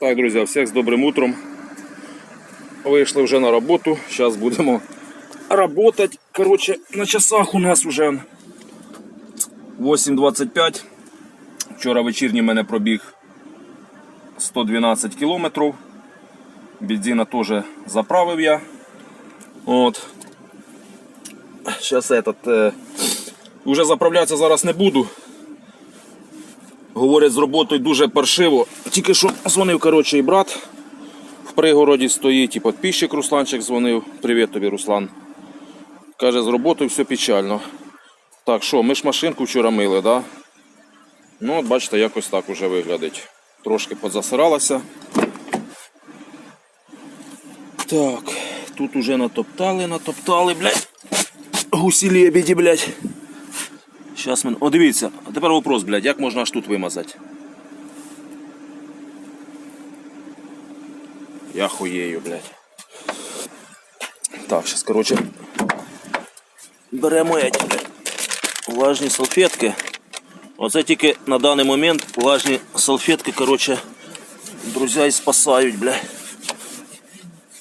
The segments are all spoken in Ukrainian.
Так, друзі, всіх з добрим утром. Вийшли вже на роботу. Зараз будемо работать. Коротше, на часах у нас вже 8.25. Вчора вечірній мене пробіг 112 кілометрів. Бензина теж заправив я. От. Зараз этот, е, вже заправлятися зараз не буду. Говорять, з роботою дуже паршиво. Тільки що дзвонив коротше, і брат в пригороді стоїть, і підписчик Русланчик дзвонив. Привіт тобі, Руслан. Каже, з роботою все печально. Так, що, ми ж машинку вчора мили, да? Ну, от бачите, якось так уже виглядить. Трошки подзасиралася. Так, тут уже натоптали, натоптали, блядь. Гусі лебеді, блядь. Сейчас ми... О, дивіться, а тепер вопрос, блядь, як можна аж тут вимазати? Я хуєю, блядь. Так, зараз, короче, беремо эти, блядь, влажні салфетки. Оце тільки на даний момент влажні салфетки, короче, друзі, і спасають, блядь.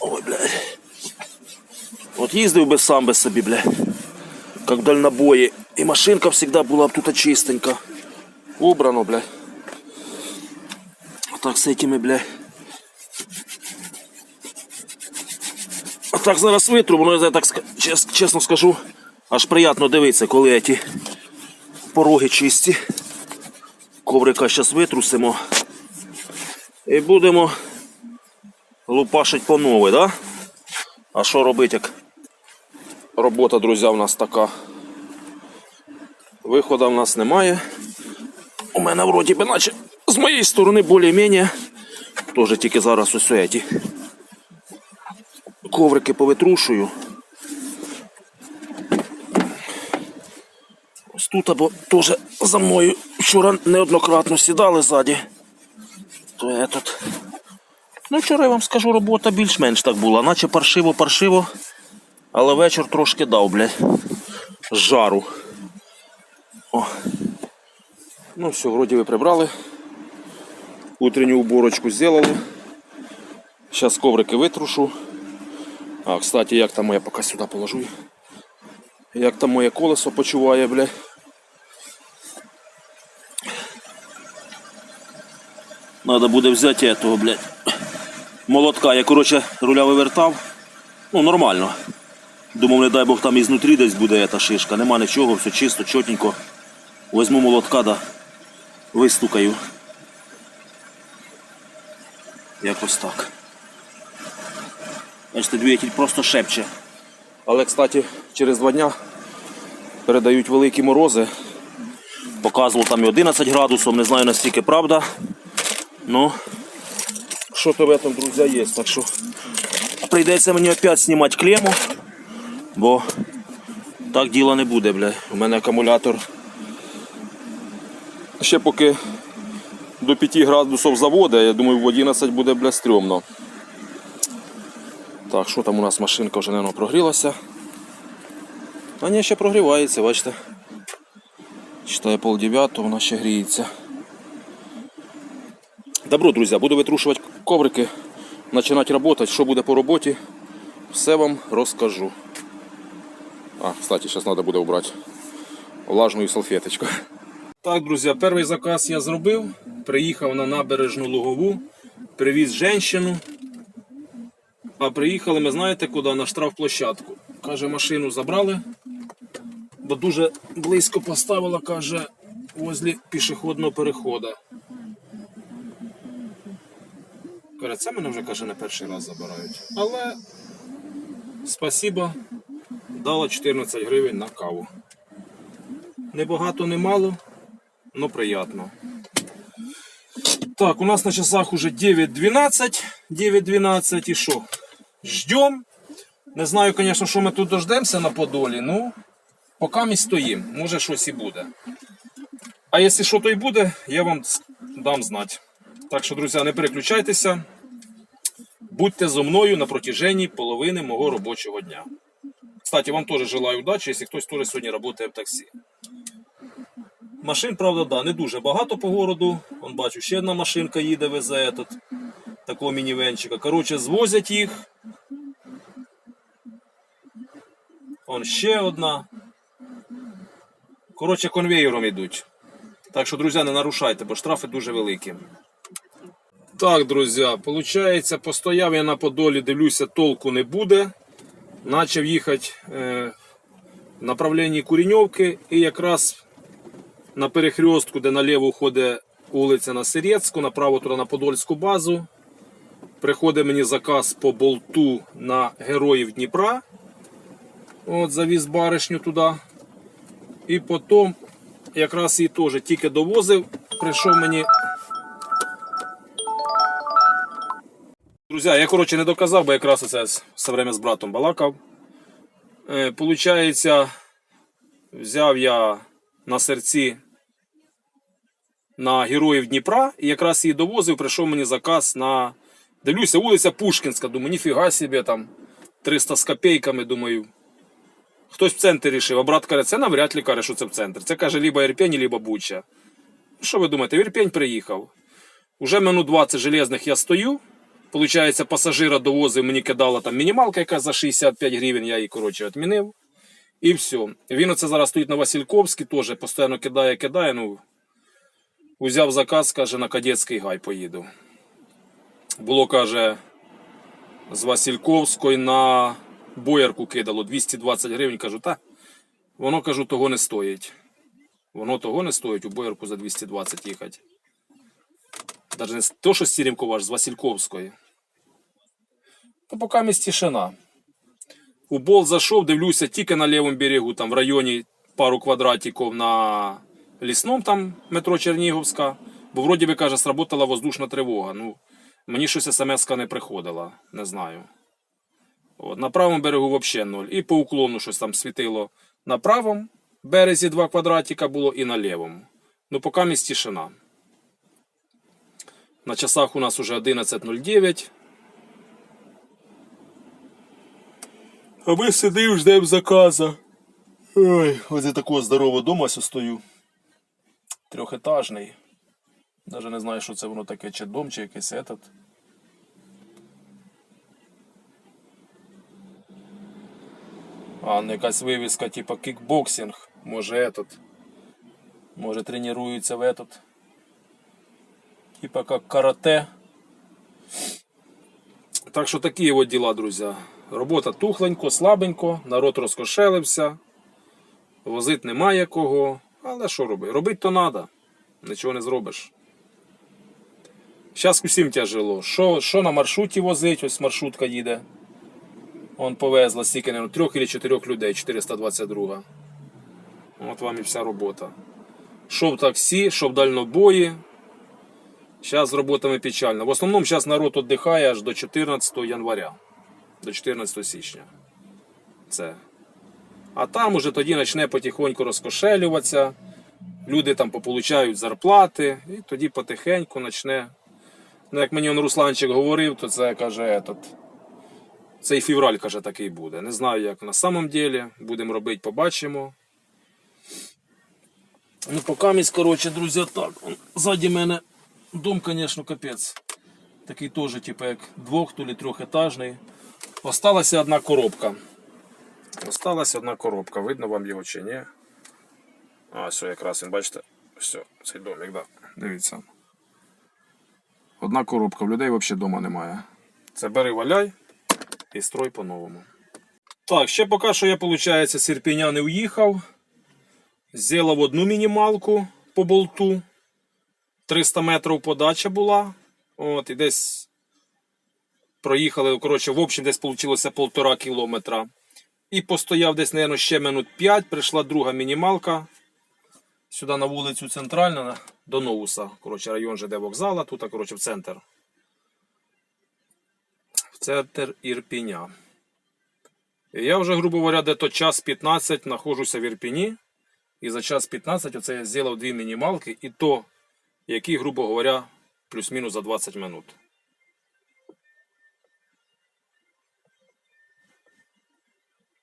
Ой, блядь. От їздив би сам би собі, блядь как дальнобои. И машинка всегда была тут чистенько. Убрано, блядь. А так с этими, блядь. Так зараз витру, воно я так чесно скажу, аж приємно дивитися, коли ті пороги чисті. Коврика зараз витрусимо. І будемо лупашить по новій, да? А що робити, як Робота, друзі, у нас така. Виходу в нас немає. У мене вроді би наче з моєї сторони більш-менш. Теж тільки зараз ось ці коврики повитрушую. Ось тут або теж за мною вчора неоднократно сідали ззаді. То я тут. Ну, вчора я вам скажу, робота більш-менш так була, наче паршиво-паршиво. Але вечір трошки дав, блядь. Жару. О. Ну все, вроді ви прибрали. Утренню уборочку зробили. Зараз коврики витрушу. А, кстати, як там моя, поки сюди положу. Як там моє колесо почуває, блядь. Надо буде взяти этого, блядь. Молотка. Я, короче, руля вивертав. Ну, нормально. Думав, не дай Бог там ізнутрі десь буде та шишка. Нема нічого, все чисто, чотенько. Возьму молотка, да вистукаю. Якось так. Бачите, двигатель просто шепче. Але, кстати, через два дня передають великі морози. Показував там і 11 градусів, не знаю настільки правда. Ну, що то в этом, друзі, є. Так що прийдеться мені опять знімати клему. Бо так діла не буде, бля. У мене акумулятор. Ще поки до 5 градусів заводу, я думаю, в 11 буде бля, стрьомно. Так, що там у нас машинка вже, мабуть, прогрілася. А ні, ще прогрівається, бачите. Читає пол дев'ятого, вона ще гріється. Добро, друзі, буду витрушувати коврики, починати працювати. Що буде по роботі, все вам розкажу. А, кстати, сейчас надо буде убрати влажну салфеточку. Так, друзі, перший заказ я зробив. Приїхав на набережну Лугову, привіз жінку. А приїхали ми знаєте куди? На штрафплощадку. Каже, машину забрали, бо дуже близько поставила, каже, возле пішохідного переходу. Каже, це мене вже каже, не перший раз забирають. Але спасіба, дала 14 гривень на каву. Не багато, не мало, але приємно. Так, у нас на часах уже 9.12. 9.12 і що? Ждем. Не знаю, звісно, що ми тут дождемося на Подолі, ну, поки ми стоїмо, може щось і буде. А якщо що то й буде, я вам дам знати. Так що, друзі, не переключайтеся. Будьте зо мною на протяженні половини мого робочого дня. Кстати, вам теж желаю удачі, якщо хтось теж сьогодні працює в таксі. Машин, правда, да, не дуже багато по городу. Вон бачу, ще одна машинка їде, везе. Тут. такого мінівенчика. Коротше, звозять їх. Он ще одна. Коротше, конвейером йдуть. Так що, друзі, не нарушайте, бо штрафи дуже великі. Так, друзі, виходить, постояв я на Подолі, дивлюся, толку не буде. Начав їхати е, в направленні Куріньовки і якраз на перехрестку, де наліво ходить вулиця на Сирецьку, направо туди на Подольську базу. Приходить мені заказ по болту на Героїв Дніпра. От, завіз баришню туди. І потім якраз її теж тільки довозив, прийшов мені. Друзі, я коротше не доказав, бо якраз це все время з братом балакав. Е, Получається, взяв я на серці на героїв Дніпра і якраз її довозив, прийшов мені заказ на. Дивлюся, вулиця Пушкінська, думаю, ніфіга собі там 300 з копійками, думаю. Хтось в центрі рішив, а брат каже, це навряд ли каже, що це в центр. Це каже либо Ірпень, либо Буча. Що ви думаєте, в Ірпень приїхав. Уже минут 20 железних я стою. Получається, пасажира довозив, мені кидала там мінімалка, яка за 65 гривень, я її, коротше, відмінив. І все. Він оце зараз стоїть на Васильковській, теж постійно кидає, кидає. Ну, узяв заказ, каже, на Кадетський гай поїду. Було, каже, з Васильковської на боярку кидало 220 гривень. Кажу, та воно кажу, того не стоїть. Воно того не стоїть у боярку за 220 їхати. Навіть не то, що аж з Васильковської. Та поки місць тишина. У бол зайшов, дивлюся тільки на лівому берегу, там в районі пару квадратиків на лісному там метро Чернігівська. Бо вроді би каже, сработала воздушна тривога. Ну, мені щось смс не приходила, не знаю. От, на правому берегу взагалі ноль. І по уклону щось там світило на правому березі два квадратика було і на лівому. Ну, поки місць тишина. На часах у нас уже 11.09. А ми сидимо, ждемо заказа. Ой, ось я такого здорового дома стою Трьохетажний. Даже не знаю, що це воно таке, чи дом, чи якийсь этот. А, ну якась вивіска, типа кікбоксинг. Може этот. Може тренуються в этот. Типа как карате. Так що такі от діла, друзі. Робота тухленько, слабенько, народ розкошелився. Возити немає кого. Але що робити? Робити то треба. Нічого не зробиш. Зараз усім тяжело. Що, що на маршруті возить? Ось маршрутка їде. Он повезла стільки, наверно, трьох чи чотирьох людей, 422. От вам і вся робота. Що в таксі, що в дальнобої. Зараз з роботами печально. В основному зараз народ віддихає аж до 14 января, до 14 січня. Це. А там уже тоді почне потихоньку розкошелюватися. Люди там пополучають зарплати, і тоді потихеньку почне. Ну, як мені он Русланчик говорив, то це каже этот. Цей февраль, каже, такий буде. Не знаю, як на самом деле. Будемо робити, побачимо. Ну, поки місь, коротше, друзі, так. Ззаді мене дом, звісно, капець. Такий теж, типу, як двох, то ли трьохетажний. Осталася одна коробка. Осталася одна коробка. Видно вам його чи ні? А, все, якраз він, бачите, все, цей домик, да. Дивіться. Одна коробка, в людей взагалі вдома немає. Це бери валяй і строй по-новому. Так, ще поки що я, виходить, з Ірпеня не уїхав. Зробив одну мінімалку по болту. 300 метрів подача була. От, і десь проїхали, коротше, в общем, десь вийшло полтора кілометра. І постояв десь, мабуть, ще минут 5. Прийшла друга мінімалка. Сюди на вулицю Центральна, до Новуса. Коротше, район ЖД вокзала, тут, коротше, в центр. В центр Ірпіня. І я вже, грубо говоря, дето час 15 знаходжуся в Ірпіні. І за час 15 оце я зробив дві мінімалки, і то, які, грубо говоря, плюс-мінус за 20 минут.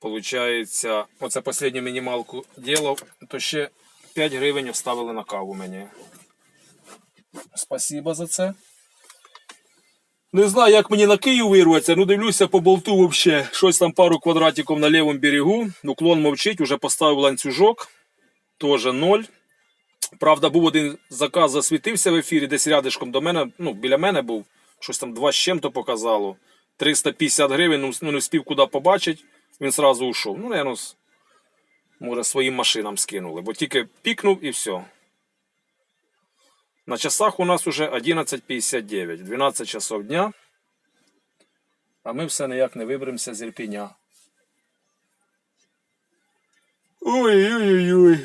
Получається, оце останню мінімалку ділав, то ще 5 гривень вставили на каву мені. Спасибо за це. Не знаю, як мені на Київ вирватися, ну дивлюся по болту вообще. Щось там пару квадратиків на лівому берегу. Уклон мовчить, уже поставив ланцюжок. Теж ноль. Правда, був один заказ, засвітився в ефірі, десь рядишком до мене, ну, біля мене був. Щось там два з чим-то показало. 350 гривень, ну, ну не встиг куди побачить, він сразу ушов. Ну, наверно, може, своїм машинам скинули, бо тільки пікнув і все. На часах у нас уже 11.59, 12 часов дня. А ми все ніяк не виберемося з Ірпіня. Ой-ой-ой.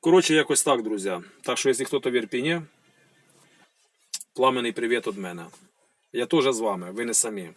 Коротше, якось так, друзі. Так що, якщо хто-то в Ірпіні, пламенний привіт від мене. Я теж з вами, ви не самі.